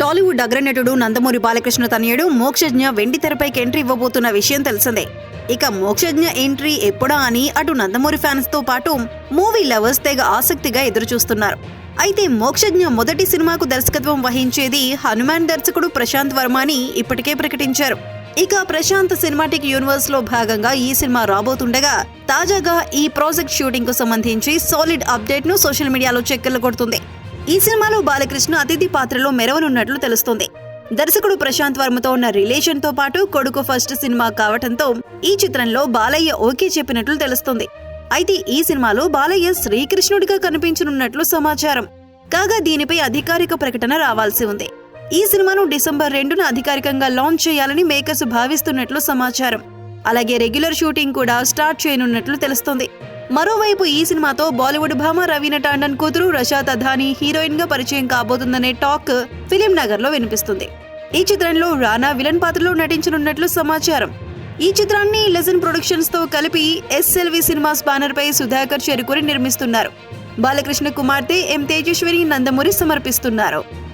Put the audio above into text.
టాలీవుడ్ అగ్రనటుడు నందమూరి బాలకృష్ణ తనయుడు మోక్షజ్ఞ వెండి తెరపైకి ఎంట్రీ ఇవ్వబోతున్న విషయం తెలిసిందే. ఇక మోక్షజ్ఞ ఎంట్రీ ఎప్పుడా అని అటు నందమూరి ఫ్యాన్స్తో పాటు మూవీ లవర్స్ తెగ ఆసక్తిగా ఎదురుచూస్తున్నారు. అయితే మోక్షజ్ఞ మొదటి సినిమాకు దర్శకత్వం వహించేది హనుమాన్ దర్శకుడు ప్రశాంత్ వర్మ అని ఇప్పటికే ప్రకటించారు. ఇక ప్రశాంత్ సినిమాటిక్ యూనివర్స్లో భాగంగా ఈ సినిమా రాబోతుండగా తాజాగా ఈ ప్రాజెక్ట్ షూటింగ్కు సంబంధించి సాలిడ్ అప్డేట్ను సోషల్ మీడియాలో చెక్కలు కొడుతుంది. ఈ సినిమాలో బాలకృష్ణ అతిథి పాత్రలో మెరవనున్నట్లు తెలుస్తుంది. దర్శకుడు ప్రశాంత్ వర్మతో ఉన్న రిలేషన్తో పాటు కొడుకు ఫస్ట్ సినిమా కావటంతో ఈ చిత్రంలో బాలయ్య ఓకే చెప్పినట్లు తెలుస్తుంది. అయితే ఈ సినిమాలో బాలయ్య శ్రీకృష్ణుడిగా కనిపించనున్నట్లు సమాచారం. కాగా దీనిపై అధికారిక ప్రకటన రావాల్సి ఉంది. ఈ సినిమాను డిసెంబర్ రెండున అధికారికంగా లాంచ్ చేయాలని మేకర్స్ భావిస్తున్నట్లు సమాచారం. అలాగే రెగ్యులర్ షూటింగ్ కూడా స్టార్ట్ చేయనున్నట్లు తెలుస్తోంది. మరోవైపు ఈ సినిమాతో బాలీవుడ్ భామ రవీన టాండన్ కూతురు రషాద్ అధాని హీరోయిన్గా పరిచయం కాబోతుందనే టాక్ ఫిలిం నగర్లో వినిపిస్తుంది. ఈ చిత్రంలో రానా విలన్ పాత్రలో నటించనున్నట్లు సమాచారం. ఈ చిత్రాన్ని లెజన్ ప్రొడక్షన్స్తో కలిపి ఎస్ఎల్వి సినిమాస్ బ్యానర్ పై సుధాకర్ చేరుకుని నిర్మిస్తున్నారు. బాలకృష్ణ కుమార్తె ఎం తేజేశ్వరి నందమూరి సమర్పిస్తున్నారు.